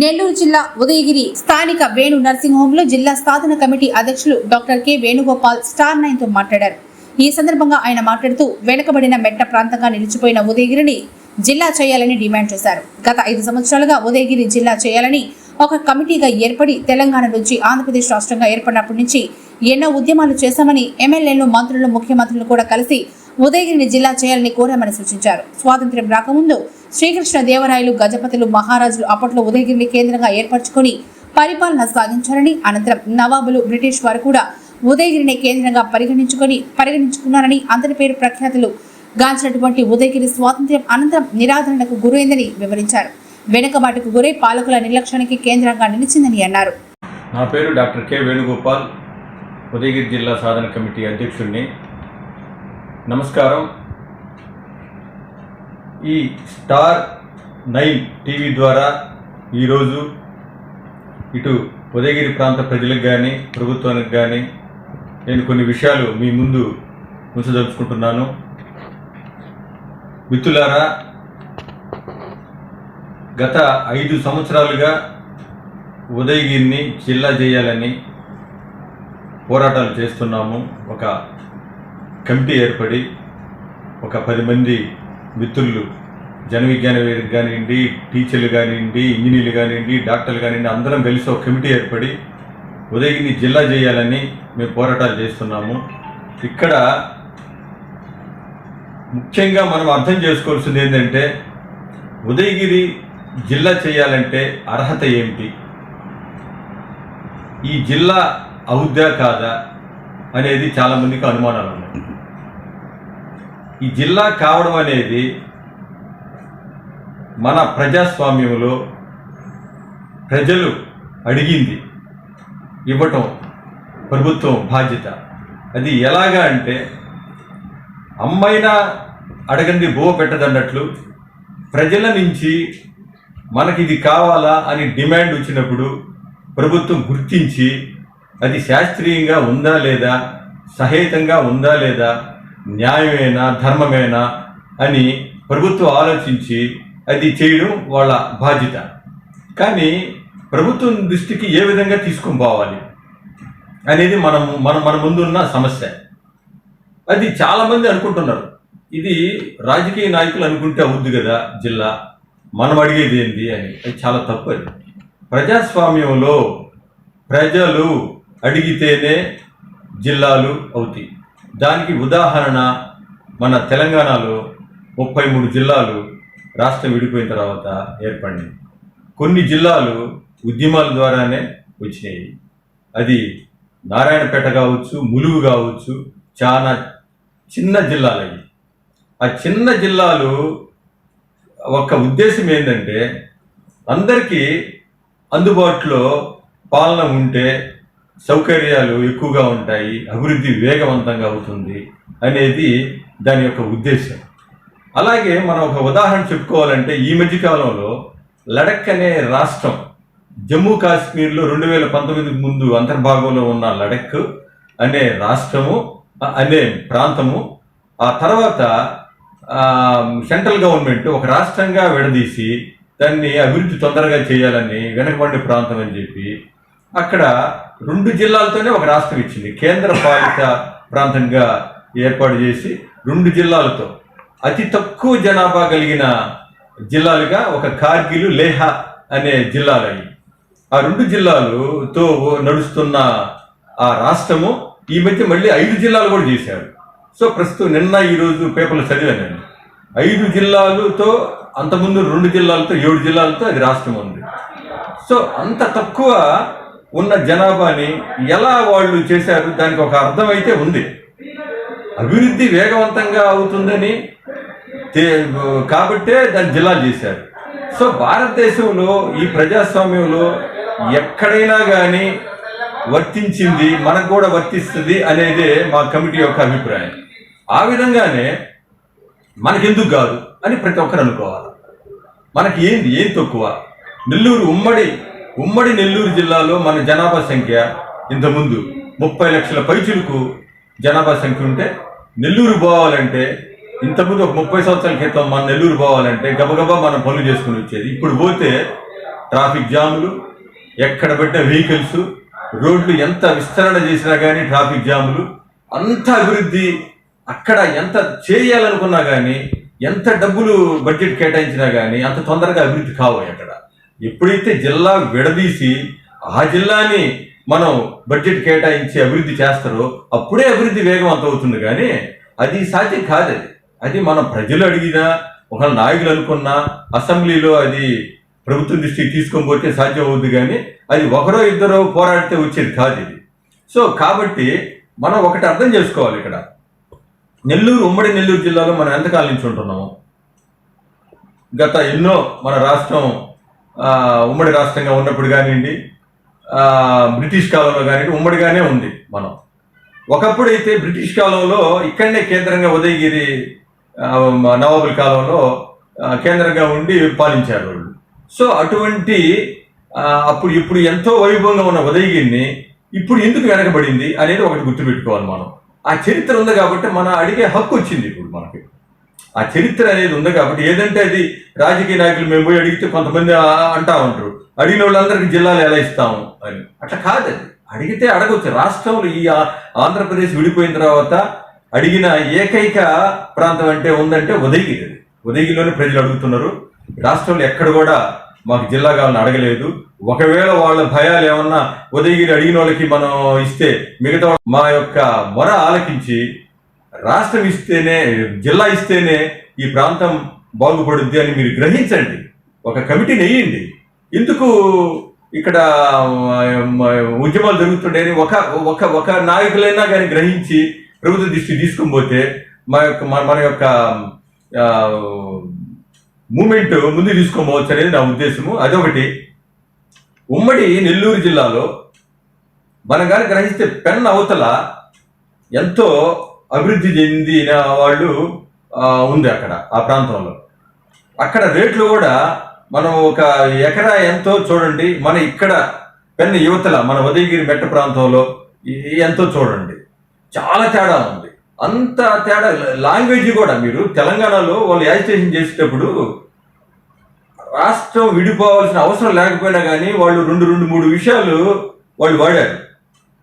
నెల్లూరు జిల్లా ఉదయగిరి స్థానిక వేణు నర్సింగ్ హోంలో జిల్లా సాధన కమిటీ అధ్యక్షులు డాక్టర్ కె వేణుగోపాల్ స్టార్ నైన్తో మాట్లాడారు. ఈ సందర్భంగా ఆయన మాట్లాడుతూ వెనుకబడిన మెట్ట ప్రాంతంగా నిలిచిపోయిన ఉదయగిరిని జిల్లా చేయాలని డిమాండ్ చేశారు. గత ఐదు సంవత్సరాలుగా ఉదయగిరి జిల్లా చేయాలని ఒక కమిటీగా ఏర్పడి తెలంగాణ నుంచి ఆంధ్రప్రదేశ్ రాష్ట్రంగా ఏర్పడినప్పటి నుంచి ఎన్నో ఉద్యమాలు చేశామని ఎమ్మెల్యేలు మంత్రులు ముఖ్యమంత్రులు కూడా కలిసి ఉదయగిరిని జిల్లా చేయాలని కోరామని సూచించారు. స్వాతంత్ర్యం రాకముందు శ్రీకృష్ణ దేవరాయలు గజపతులు మహారాజులు అప్పట్లో ఉదయగిరిని కేంద్రంగా ఏర్పరచుకొని పరిపాలన సాగించారని అనంతరం నవాబులు బ్రిటిష్ వారు కూడా ఉదయగిరిని కేంద్రంగా పరిగణించుకొని పరిగణించుకున్నారని అందరి పేరు ప్రఖ్యాతులు గాంచినటువంటి ఉదయగిరి స్వాతంత్ర్యం అనంతరం నిరాదరణకు గురైందని వివరించారు. వెనుకబాటుకు గురై పాలకుల నిర్లక్ష్యానికి కేంద్రంగా నిలిచిందని అన్నారు. నా పేరు డాక్టర్ కె వేణుగోపాల్ ఉదయగిరి జిల్లా సాధన కమిటీ అధ్యక్షుడిని. నమస్కారం. ఈ స్టార్ నైన్ టీవీ ద్వారా ఈరోజు ఇటు ఉదయగిరి ప్రాంత ప్రజలకు కానీ ప్రభుత్వానికి కానీ నేను కొన్ని విషయాలు మీ ముందు ఉంచదలుచుకుంటున్నాను. మిత్రులారా గత ఐదు సంవత్సరాలుగా ఉదయగిరిని జిల్లా చేయాలని పోరాటాలు చేస్తున్నాము. ఒక కమిటీ ఏర్పడి ఒక పది మంది మిత్రులు జన విజ్ఞాన వేదిక కానివ్వండి టీచర్లు కానివ్వండి ఇంజనీర్లు కానివ్వండి డాక్టర్లు కానివ్వండి అందరం కలిసి ఒక కమిటీ ఏర్పడి ఉదయగిరిని జిల్లా చేయాలని మేము పోరాటాలు చేస్తున్నాము. ఇక్కడ ముఖ్యంగా మనం అర్థం చేసుకోవాల్సింది ఏంటంటే ఉదయగిరి జిల్లా చేయాలంటే అర్హత ఏమిటి ఈ జిల్లా అవుద్దా కాదా అనేది చాలామందికి అనుమానాలు ఉన్నాయి. ఈ జిల్లా కావడం అనేది మన ప్రజాస్వామ్యంలో ప్రజలు అడిగింది ఇవ్వటం ప్రభుత్వం బాధ్యత. అది ఎలాగా అంటే అమ్మైనా అడగండి బో పెట్టదన్నట్లు ప్రజల నుంచి మనకి ఇది కావాలా అని డిమాండ్ వచ్చినప్పుడు ప్రభుత్వం గుర్తించి అది శాస్త్రీయంగా ఉందా లేదా సహేతంగా ఉందా లేదా న్యాయమేనా ధర్మమేనా అని ప్రభుత్వం ఆలోచించి అది చేయడం వాళ్ళ బాధ్యత. కానీ ప్రభుత్వం దృష్టికి ఏ విధంగా తీసుకొని పోవాలి అనేది మనం మన మన ముందున్న సమస్య. అది చాలామంది అనుకుంటున్నారు. ఇది రాజకీయ నాయకులు అనుకుంటే అవుద్ది కదా జిల్లా. మనం అడిగేది ఏంది అని. అది చాలా తప్పు అది. ప్రజాస్వామ్యంలో ప్రజలు అడిగితేనే జిల్లాలు అవుతాయి. దానికి ఉదాహరణ మన తెలంగాణలో ముప్పై మూడు జిల్లాలు రాష్ట్రం విడిపోయిన తర్వాత ఏర్పడింది కొన్ని జిల్లాలు ఉద్యమాల ద్వారానే వచ్చినాయి. అది నారాయణపేట కావచ్చు ములుగు కావచ్చు చాలా చిన్న జిల్లాలు అవి. ఆ చిన్న జిల్లాలు ఒక ఉద్దేశం ఏంటంటే అందరికీ అందుబాటులో పాలన ఉంటే సౌకర్యాలు ఎక్కువగా ఉంటాయి అభివృద్ధి వేగవంతంగా అవుతుంది అనేది దాని యొక్క ఉద్దేశం. అలాగే మనం ఒక ఉదాహరణ చెప్పుకోవాలంటే ఈ మధ్యకాలంలో లడక్ అనే రాష్ట్రం జమ్మూ కాశ్మీర్లో రెండు వేల పంతొమ్మిదికి ముందు అంతర్భాగంలో ఉన్న లడక్ అనే రాష్ట్రము అనే ప్రాంతము ఆ తర్వాత సెంట్రల్ గవర్నమెంట్ ఒక రాష్ట్రంగా విడదీసి దాన్ని అభివృద్ధి తొందరగా చేయాలని వెనకబడి ప్రాంతం అని చెప్పి అక్కడ రెండు జిల్లాలతోనే ఒక రాష్ట్రం ఇచ్చింది. కేంద్ర పాలిత ప్రాంతంగా ఏర్పాటు చేసి రెండు జిల్లాలతో. అతి తక్కువ జనాభా కలిగిన జిల్లాలుగా ఒక కార్గిల్ లేహ అనే జిల్లాలు అవి ఆ రెండు జిల్లాలతో నడుస్తున్న ఆ రాష్ట్రము ఈ మధ్య మళ్ళీ ఐదు జిల్లాలు కూడా చేశారు. సో ప్రస్తుతం నిన్న ఈరోజు పేపర్లు చదివాను నేను. ఐదు జిల్లాలతో అంతకుముందు రెండు జిల్లాలతో ఏడు జిల్లాలతో అది రాష్ట్రం ఉంది. సో అంత తక్కువ ఉన్న జనాభాని ఎలా వాళ్ళు చేశారు దానికి ఒక అర్థం అయితే ఉంది. అభివృద్ధి వేగవంతంగా అవుతుందని కాబట్టే దాన్ని జిల్లా చేశారు. సో భారతదేశంలో ఈ ప్రజాస్వామ్యంలో ఎక్కడైనా కానీ వర్తించింది మనకు కూడా వర్తిస్తుంది అనేదే మా కమిటీ యొక్క అభిప్రాయం. ఆ విధంగానే మనకెందుకు కాదు అని ప్రతి ఒక్కరు అనుకోవాలి. మనకి ఏంది ఏం తక్కువ? నెల్లూరు ఉమ్మడి ఉమ్మడి నెల్లూరు జిల్లాలో మన జనాభా సంఖ్య ఇంతకుముందు ముప్పై లక్షల పైచులకు జనాభా సంఖ్య ఉంటే నెల్లూరు పోవాలంటే ఇంతకుముందు ఒక ముప్పై సంవత్సరాల క్రితం మన నెల్లూరు పోవాలంటే గబగబా మనం పనులు చేసుకుని వచ్చేది. ఇప్పుడు పోతే ట్రాఫిక్ జాములు ఎక్కడ పెట్టిన వెహికల్స్ రోడ్లు ఎంత విస్తరణ చేసినా కానీ ట్రాఫిక్ జాములు అంత అభివృద్ధి అక్కడ ఎంత చేయాలనుకున్నా కానీ ఎంత డబ్బులు బడ్జెట్ కేటాయించినా కానీ అంత తొందరగా అభివృద్ధి కావు అక్కడ. ఎప్పుడైతే జిల్లా విడదీసి ఆ జిల్లాని మనం బడ్జెట్ కేటాయించి అభివృద్ధి చేస్తారో అప్పుడే అభివృద్ధి వేగవంతం అవుతుంది కానీ అది సాధ్యం కాదు అది. అది మనం ప్రజలు అడిగినా ఒక నాయకులు అనుకున్నా అసెంబ్లీలో అది ప్రభుత్వం దృష్టికి తీసుకొని పోతే సాధ్యం అవుద్ది కానీ అది ఒకరో ఇద్దరో పోరాడితే వచ్చేది కాదు ఇది. సో కాబట్టి మనం ఒకటి అర్థం చేసుకోవాలి ఇక్కడ. నెల్లూరు ఉమ్మడి నెల్లూరు జిల్లాలో మనం ఎంతకాలం నుంచి ఉంటున్నాము? గత ఎన్నో మన రాష్ట్రం ఉమ్మడి రాష్ట్రంగా ఉన్నప్పుడు కానివ్వండి బ్రిటిష్ కాలంలో కానివ్వండి ఉమ్మడిగానే ఉంది మనం. ఒకప్పుడైతే బ్రిటిష్ కాలంలో ఇక్కడనే కేంద్రంగా ఉదయగిరి నవాబుల కాలంలో కేంద్రంగా ఉండి పాలించారు వాళ్ళు. సో అటువంటి అప్పుడు ఇప్పుడు ఎంతో వైభవంగా ఉన్న ఉదయగిరిని ఇప్పుడు ఎందుకు వెనకబడింది అనేది ఒకటి గుర్తుపెట్టుకోవాలి మనం. ఆ చరిత్ర ఉంది కాబట్టి మన అడిగే హక్కు వచ్చింది ఇప్పుడు మనకి. ఆ చరిత్ర అనేది ఉంది కాబట్టి ఏదంటే అది రాజకీయ నాయకులు మేము పోయి అడిగితే కొంతమంది అంటా ఉంటారు. అడిగిన వాళ్ళందరికీ జిల్లాలు ఎలా ఇస్తాము అని. అట్లా కాదు అది. అడిగితే అడగవచ్చు రాష్ట్రంలో ఈ ఆంధ్రప్రదేశ్ విడిపోయిన తర్వాత అడిగిన ఏకైక ప్రాంతం అంటే ఉందంటే ఉదయగిరి అది. ఉదయగిరిలోనే ప్రజలు అడుగుతున్నారు. రాష్ట్రంలో ఎక్కడ కూడా మాకు జిల్లా కావాలని అడగలేదు. ఒకవేళ వాళ్ళ భయాలు ఏమన్నా ఉదయగిరి అడిగిన వాళ్ళకి మనం ఇస్తే మిగతా మా యొక్క మొర ఆలకించి రాష్ట్రం ఇస్తేనే జిల్లా ఇస్తేనే ఈ ప్రాంతం బాగుపడుద్ది అని మీరు గ్రహించండి. ఒక కమిటీని వేయండి ఎందుకు ఇక్కడ ఉద్యమాలు జరుగుతుండేది ఒక ఒక ఒక నాయకులైనా కానీ గ్రహించి ప్రభుత్వ దృష్టి తీసుకుని పోతే మా యొక్క మన- మన యొక్క మూమెంట్ ముందు తీసుకోవచ్చు అనేది నా ఉద్దేశము. అదొకటి. ఉమ్మడి నెల్లూరు జిల్లాలో మనం కానీ గ్రహిస్తే పెన్ అవతల ఎంతో అభివృద్ధి చెందిన వాళ్ళు ఉంది అక్కడ ఆ ప్రాంతంలో. అక్కడ రేట్లు కూడా మనం ఒక ఎకరా ఎంతో చూడండి మన ఇక్కడ పెన్న యువతల మన ఉదయగిరి మెట్ట ప్రాంతంలో ఎంతో చూడండి. చాలా తేడా ఉంది. అంత తేడా లాంగ్వేజ్ కూడా మీరు తెలంగాణలో వాళ్ళు యాజిటేషన్ చేసేటప్పుడు రాష్ట్రం విడిపోవాల్సిన అవసరం లేకపోయినా కానీ వాళ్ళు రెండు రెండు మూడు విషయాలు వాళ్ళు వాడారు.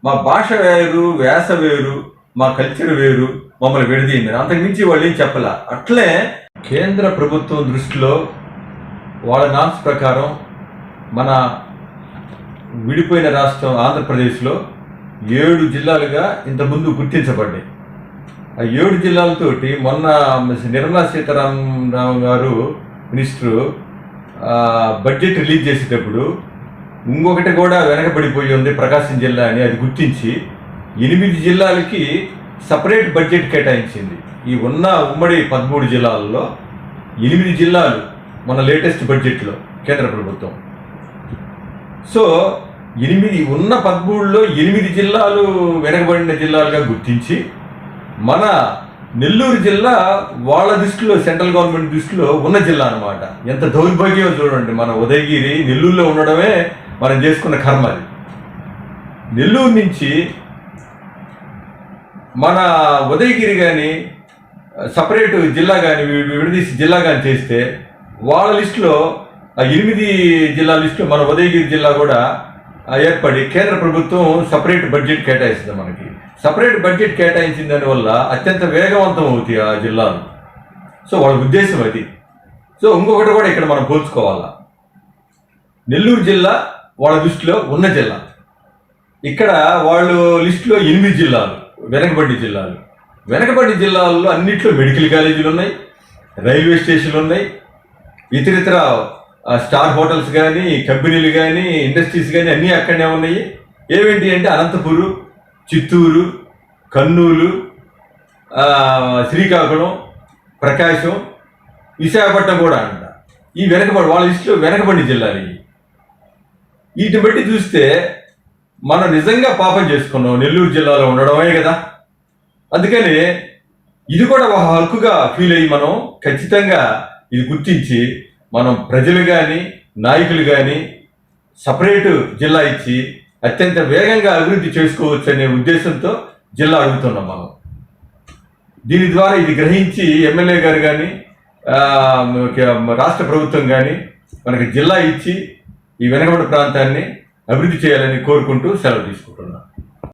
మా భాష వేరు వేస వేరు మా కల్చర్ వేరు మమ్మల్ని విడదీయండి. అంతకుమించి వాళ్ళు ఏం చెప్పలే? అట్లే కేంద్ర ప్రభుత్వం దృష్టిలో వాళ్ళ నామ్స్ ప్రకారం మన విడిపోయిన రాష్ట్రం ఆంధ్రప్రదేశ్లో ఏడు జిల్లాలుగా ఇంతకుముందు గుర్తించబడ్డాయి. ఆ ఏడు జిల్లాలతోటి మొన్న నిర్మలా సీతారామరావు గారు మినిస్టరు బడ్జెట్ రిలీజ్ చేసేటప్పుడు ఇంకొకటి కూడా వెనకబడిపోయి ఉంది ప్రకాశం జిల్లా అని అది గుర్తించి ఎనిమిది జిల్లాలకి సపరేట్ బడ్జెట్ కేటాయించింది. ఈ ఉన్న ఉమ్మడి పదమూడు జిల్లాలలో ఎనిమిది జిల్లాలు మన లేటెస్ట్ బడ్జెట్లో కేంద్ర ప్రభుత్వం. సో ఎనిమిది ఉన్న పదమూడులో ఎనిమిది జిల్లాలు వెనకబడిన జిల్లాలుగా గుర్తించి మన నెల్లూరు జిల్లా వాళ్ళ దృష్టిలో సెంట్రల్ గవర్నమెంట్ దృష్టిలో ఉన్న జిల్లా అన్నమాట. ఎంత దౌర్భాగ్యం చూడండి. మన ఉదయగిరి నెల్లూరులో ఉండడమే మనం చేసుకున్న కర్మ అది. నెల్లూరు నుంచి మన ఉదయగిరి కానీ సపరేట్ జిల్లా కానీ విడదీసి జిల్లా కానీ చేస్తే వాళ్ళ లిస్టులో ఆ ఎనిమిది జిల్లా లిస్టులో మన ఉదయగిరి జిల్లా కూడా ఏర్పడి కేంద్ర ప్రభుత్వం సపరేట్ బడ్జెట్ కేటాయిస్తుంది మనకి. సపరేట్ బడ్జెట్ కేటాయించిన దానివల్ల అత్యంత వేగవంతం అవుతాయి ఆ జిల్లాలు. సో వాళ్ళ ఉద్దేశం అది. సో ఇంకొకటి కూడా ఇక్కడ మనం పోల్చుకోవాలా. నెల్లూరు జిల్లా వాళ్ళ దృష్టిలో ఉన్న జిల్లా. ఇక్కడ వాళ్ళు లిస్టులో ఎనిమిది జిల్లాలు. వెనకబడి జిల్లాలు. వెనకబడి జిల్లాల్లో అన్నిట్లో మెడికల్ కాలేజీలు ఉన్నాయి రైల్వే స్టేషన్లు ఉన్నాయి ఇతరితర స్టార్ హోటల్స్ కానీ కంపెనీలు కానీ ఇండస్ట్రీస్ కానీ అన్నీ అక్కడనే ఉన్నాయి. ఏవేంటి అంటే అనంతపురు చిత్తూరు కర్నూలు శ్రీకాకుళం ప్రకాశం విశాఖపట్నం కూడా అంట. ఈ వెనకబడి వాళ్ళ లిస్టులో వెనకబడి జిల్లాలు ఇవి. వీటిని బట్టి చూస్తే మనం నిజంగా పాపం చేసుకున్నాం నెల్లూరు జిల్లాలో ఉండడమే కదా. అందుకని ఇది కూడా ఒక హక్కుగా ఫీల్ అయ్యి మనం ఖచ్చితంగా ఇది గుర్తించి మనం ప్రజలు కానీ నాయకులు కానీ సపరేటు జిల్లా ఇచ్చి అత్యంత వేగంగా అభివృద్ధి చేసుకోవచ్చు అనే ఉద్దేశంతో జిల్లా అడుగుతున్నాం మనం. దీని ద్వారా ఇది గ్రహించి ఎమ్మెల్యే గారు కానీ రాష్ట్ర ప్రభుత్వం కానీ మనకి జిల్లా ఇచ్చి ఈ వెనకబడి ప్రాంతాన్ని అభివృద్ధి చేయాలని కోరుకుంటూ సెలవు తీసుకుంటున్నాను.